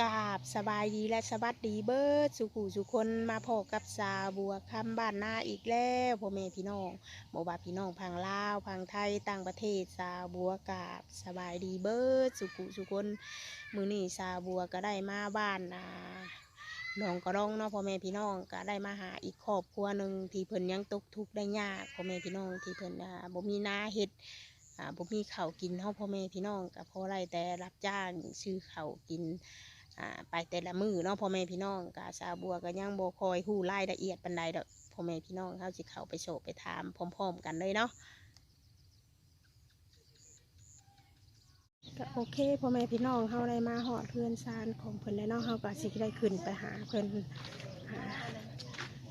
กราบสบายดีและสวัสดีเบิร์ดสุขุสุคนมาพอกับสาวบัวคำบ้านนาอีกแล้วพ่อแม่พี่น้องบอกว่าพี่น้องพังลาวพังไทยต่างประเทศสาวบัวกราบสบายดีเบิร์ดสุขุสุคนมือนี้สาวบัวก็ได้มาบ้านอ่าหนองกระรองเนาะพ่อแม่พี่น้องก็ได้มาหาอีกครอบครัวหนึ่งที่เพิ่นยังตกทุกข์ได้ยากพ่อแม่พี่น้องที่เพิ่นอ่าบ่มีนาเฮ็ดอ่าบ่มีข้าวกินเฮาพ่อแม่พี่น้องก็พอได้แต่รับจ้างซื้อข้าวกิน อ่าไปแต่ละมื้อเนาะพ่อแม่พี่น้องก็สาวบัวก็ยังบ่คอยฮู้รายละเอียดปานใดดอกพ่อแม่พี่น้องเฮาสิเข้าไปโสไปถามพร้อม ๆ กันเลยเนาะก็โอเคพ่อแม่พี่น้องเฮาได้มาฮอดเพื่อนซานของเพิ่นแล้วเนาะเฮาก็สิได้ขึ้นไปหาเพิ่นหา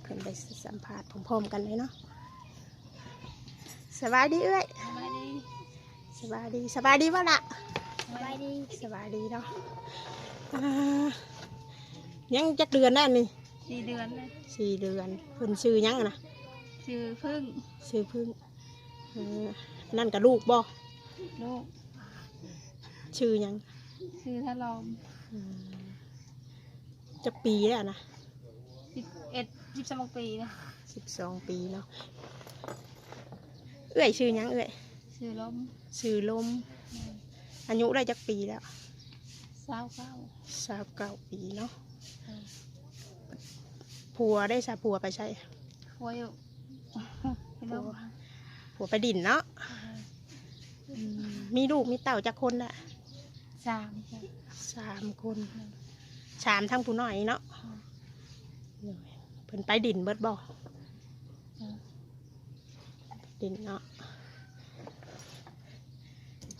ขึ้นไปสัมภาษณ์พร้อมๆกันเลยเนาะสบายดีเอ้ยสบายดีสบายดีสบายดีวะล่ะสบายดีสบายดีเนาะอ่า ยังจักเดือนแน่นี่สี่เดือนเลยสี่เดือนเพิ่นซื้อยังอะนะชื่อพึ่งซื้อพึ่งเออนั่นกับลูกบ่ลูกชื่อยังชื่อทะลอมอืมจะปีแล้วนะสิบเอ็ดสิบสองปีนะสิบสองปีเนาะเอื้อยชื่อยังเอื้อยชื่อล้มชื่อลมอายุได้จักปีแล้ว สาวเก้าสาวเก้าปีเนาะผัวได้สาผัวไปใช่หัวอยู่พี่ล้มผัวไปดินเนาะอืมมีลูกมีเต่าจักคนน่ะสามจ้ะสามคนสามทั้งผู้น้อยเนาะเพิ่นไปดินเบิดบ่จ้ะดินเนาะ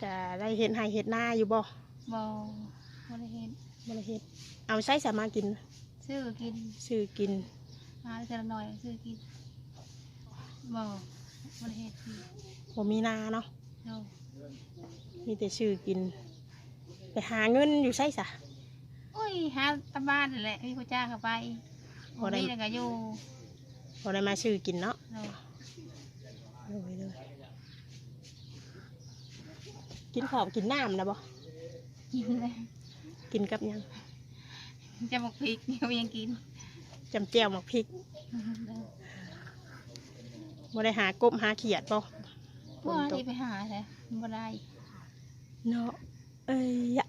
จะได้เห็นให้เห็ดหน้าอยู่บ่บอ บ่ได้เห็นบ่ได้เห็ดเอาใช้สามากินชื่อกินซื้อกินหาได้แต่ละหน่อยชื่อกินบอบ่ได้เห็นกินบ่มีนาเนาะโน่มีแต่ซื้อกิน ไปหาเงินอยู่ใช้สะ โอ้ยหาตามบ้านนั่นแหละมีผู้จ้างเข้าไปบ่ได้ มีแต่ก็อยู่บ่ได้มาซื้อกินเนาะโน่โดยโดยกินข้าวกินน้ำนะบ่กินเลย กินกับหยังจะบอกพริกเขายังกินจำแจ่วหมักพริกบ่ได้หากบหาเขียดบ่ฝว่านตกที่ไปหาใช่บ่ได้เนาะเอ้ยยะ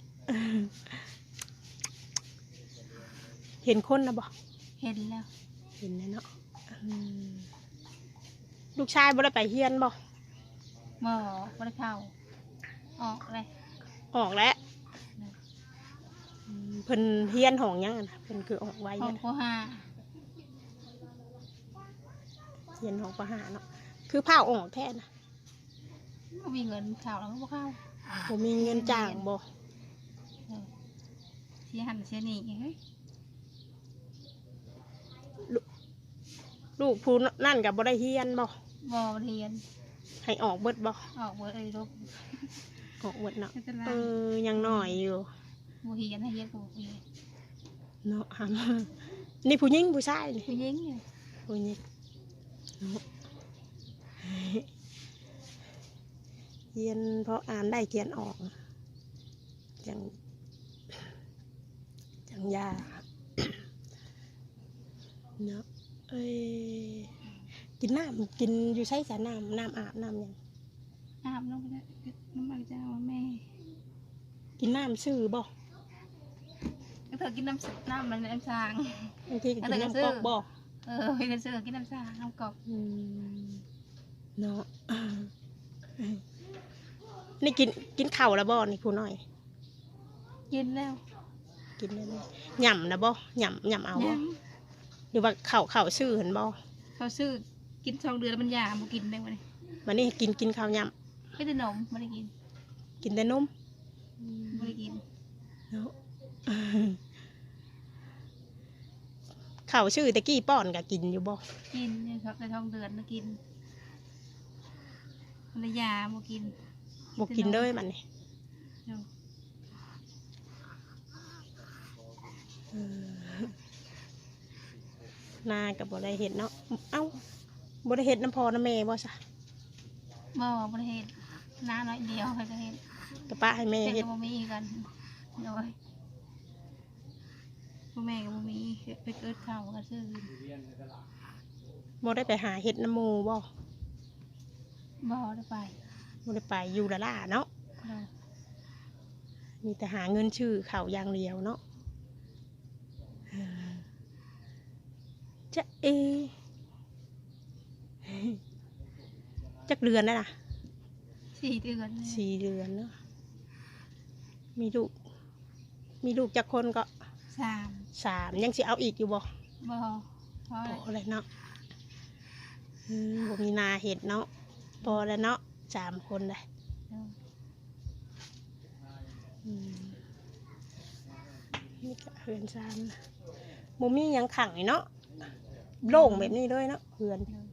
เห็นคนนะบ่เห็นแล้ว เห็นแล้วเนาะอืมลูกชายบ่ได้ไปเฮียนบ่หมอบ่ได้เข้าออกเลยออกแล้วอืม เพิ่นเฮียนห้องหยังอะนะเพิ่นคือออกไว้ห้องเนี่ยโคหาเฮียนห้องประหาเนาะคือผ้าออกแท้นะบ่มีเงินเข้าแล้วก็บ่เข้าบ่มีเงินจ้างบ่เออเสียหันเสียหนีเฮ้ยลูกผู้นั่นก็บ่ได้เฮียนบ่บ่เรียนให้ออกเบิดบ่ออกเบิดเอ้ยลูกออกเบิดเนาะ ไม่เป็นไรเออยังน้อยอยู่ บ่เรียนให้เรียนก็บ่เรียนเนาะหำนี่ผู้หญิงผู้ชายนี่ผู้หญิงเนี่ยผู้หญิงเนาะเรียนเพราะอ่านได้เขียนออกจังจังยาเนาะเอ้ยกินน้ำกินอยู่ใช้สาน้ำน้ำอาบน้ำหยังอาบน้ำก็ได้น้ำมันจะเอาแม่ กินน้ำซื้อบ่ก็ เธอกินน้ำสน้ำมันน้ำสางบางทีก็กินแล้วแต่ก็น้ำซื้อก๊อกบ่เออไปกันซื้อกินน้ำสางน้ำกอกอืมเนาะนี่กินกินข้าวแล้วบ่นี่ผู้น้อย กินแล้วกินได้ไหมหย่ำนะบ่หย่ำหย่ำเอาบ่ยังหรือว่าข้าวข้าวซื้อเห็นบ่เขาซื้อกินสองเดือนแล้วมันยาบ่กินได้บ่เนี่ยวันนี้กินกินข้าวหย่ไม่ได้นมไม่ได้กินำกินแต่นมไม่ได้กินเนาะ ข้าวซื้อตะกี้ป้อนก็กินอยู่บ่กินเนี่ยครับในท้องเดือนนะกินภรรยาบ่กินบ่กินเลยมันนี่เนาะเออนาก็บ่ได้เห็ดเนาะ เอ้าบ่ได้เห็ดน้ำพอน้ำแม่บ่ซะบ่บ่ได้เฮ็ดน้าน้อยเดียวเขาจะเฮ็ดกะป้าให้แม่เฮ็ดเห็ดก็บ่มีกันโดย พ่อแม่ก็บ่มีไปเกิดข้าวก็ซื้อบ่ได้ไปหาเห็ดน้ำหมูบ่บ่ได้ไปบ่ได้ไปอยู่ละล่าเนาะโดยมีแต่หาเงินชื่อเขาอย่างเดียวเนาะเออจะเอ จักเดือนได้ล่ะ สี่เดือนเลยสี่เดือนเนาะมีลูก มีลูกจักคนก็ สามสามยังสิเอาอีกอยู่บ่บ่เพราะพอเลยเนาะอืมบ่มีนาเห็ดเนาะพอแล้วเนาะสามคนเลยโดยอืมนี่ก็เฮือนซานบ่มีหยังขังนี่เนาะโล่งแบบนี้เลยเนาะเฮือนโดย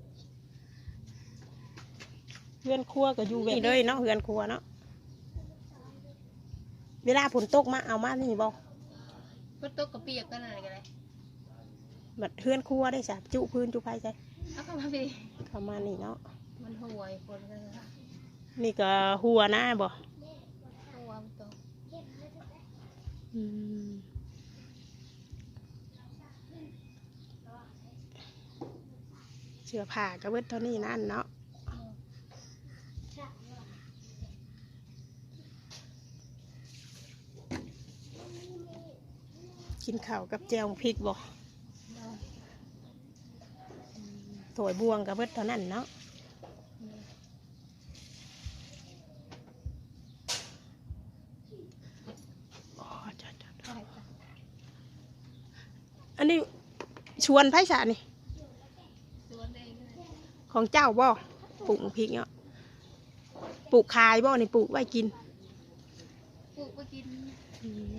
เฮือนครัวก็อยู่แบบนี้เลยเนาะเฮือนครัวเนาะเวลาฝนตกมาเอามานี่บ่ ฝนตกก็เปียกกันอะไรกันเลยบัดเฮือนครัวได้สาจุพื้นจุไฟใจเอาเข้ามาพี่เข้ามานี่เนาะมันห่วยฝนกันเลยนี่ก็หัวหน้าบ่ห่วมันตกอืมเสื้อผ้าก็เบิดเท่านี้นั่นเนาะ กินข้าวกับแจวพริกบ่โดยถวยบวงกับเบิดเท่านั้นเนาะอ๋อจ้ะจ้ะจ้ะได้ค่ะอันนี้ชวนไผ่สานี่สวนเองเลยของเจ้าบ่ปลูกพริกเนาะปลูกขายบ่นี่ปลูกไว้กิน ปลูกไปกินอืม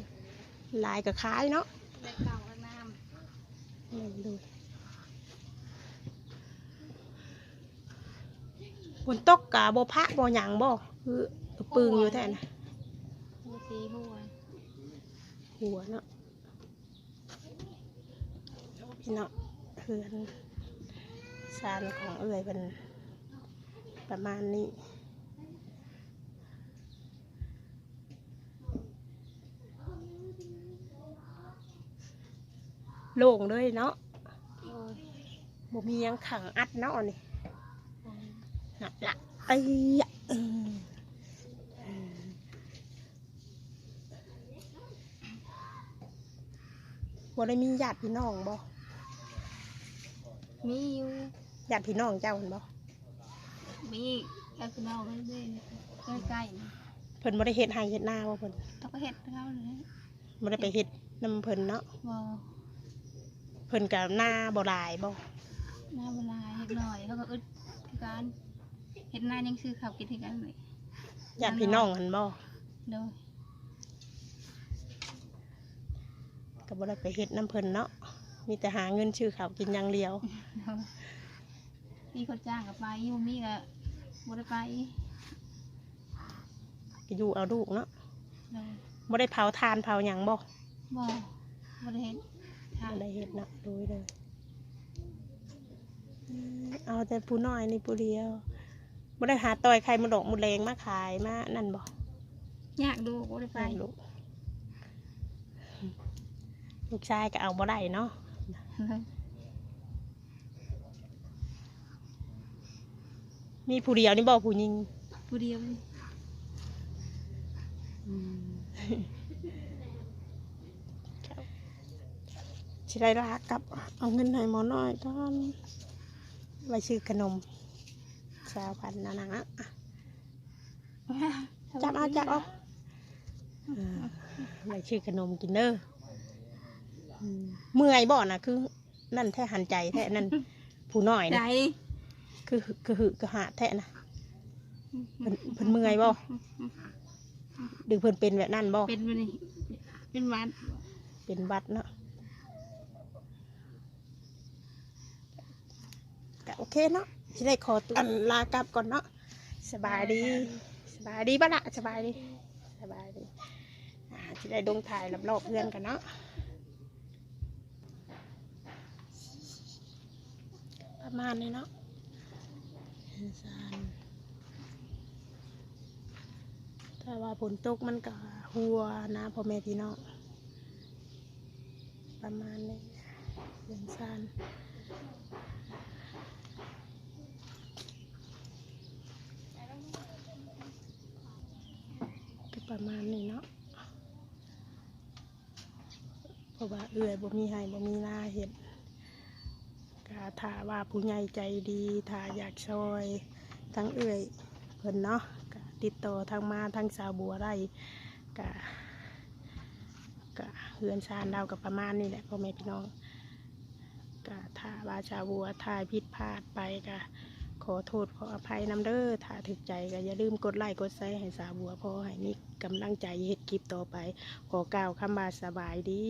ลายก็ขายเนาะ ในเก่าและน้ อืม ดูฝนตกกะบ่พระบ่หยังบ่คือปึงอยู่แท้น่ะำหัวสีหัวหัวเนาะพี่เนาะเพื่อนซานของเอื้อยเป็นประมาณนี้ โล่งเลยเนาะโอ้ยบ่มีหยังขังอัดเนาะนี่โอ้ยนัดละไอ้ยะอืมอืมบ่ได้มีญาติพี่น้องบ่มีอยู่ญาติพี่น้องเจ้าเห็นบ่มีแล้วก็เราเรื่อยๆใกล้ๆนี่เพิ่นบ่ได้เฮ็ดให้เฮ็ดนาบ่เพิ่นต้องก็เห็ดเขาเลยบ่ได้ไปเฮ็ดนํเพิ่นเนาะบ่เพิ่นก็หน้าบ่หลายบ่หน้าเวลาเห็ดหน่อยเขาก็อึดคือการเห็ดหน้ายังซื้อข้าวกินให้กันเลยญาติพี่น้องหันบ่โดยก็บ่ได้ไปเฮ็ดนํเพิ่นเนาะมีแต่หาเงินชื่อข้าวกินอย่างเดียว โดยมีคนจ้างกับไปอยู่มีก็บ่ได้ไปก็อยู่เอาลูกเนาะโดยบ่ได้เผาทานเผาหยังบ่บ่บ่ได้เห็ด ทาบ่นได้เฮ็ดเนาะดูเลยอืมเอาแต่ผู้น้อยนี่ผู้เดียวบ่ได้หาต่อยไข่มาดอกมุดแรงมาขายมานั่นบ่ยากดูบ่ได้ไปไปลูกลูกชายก็เอาบ่ได้เนาะโดยมีผู้เดียวนี่บ่ผู้หญิงผู้เดียว เลยสิได้ลากับ เอาเงินให้หมอน้อยก่อนไว้ซื้อขนมชาวพันนานะจับเอาจับเอาเออไว้ซื้อขนมกินเด้ออืมเมื่อยบ่น่ะคือ นั่นแท้หันใจแท้นั่นผู้น้อยใจนะคือคือหึกระหาแท้นะเพิ่นเพิ่นเมื่อยบ่หรือเพิ่นเป็นแบบนั้นบ่เป็นวันนี้เป็นหวันเป็นหวัดเนาะก็โอ เคเนาะสิได้ขอตัวลากลับก่อนเนาะสบายดีสบายดีบ้าละสบายดีสบายดีอ่าสิได้ดงถ่ายรอบๆเพื่อนกันเนาะประมาณนี้เนาะซานถ้าว่าฝนตกมันก็หัวนะพ่อแม่พี่น้องประมาณนี้เรือนซาน ประมาณนี้เนาะเพราะว่าเอื่อยบ่มีให้บ่มีหน้าเห็ดก็ถ้าว่าผู้ใหญ่ใจดีถาอยากช่วยทั้งเอื่อยเพิ่นเนาะกติดต่อทางมาทางสาวบัวได้ก็ก็เฮือนชานเรากับประมาณนี้แหละพ่อแม่พี่น้องก็ถ้าว่าชาวบัวถายผิดพลาดไปก็ ขอโทษขออภัยนำเด้อถ้าถึกใจก็อย่าลืมกดไลค์กดแชร์ให้สาวบัวพอให้มีกำลังใจเฮ็ดคลิปต่อไป ขอกล่าวคำบาสบายดี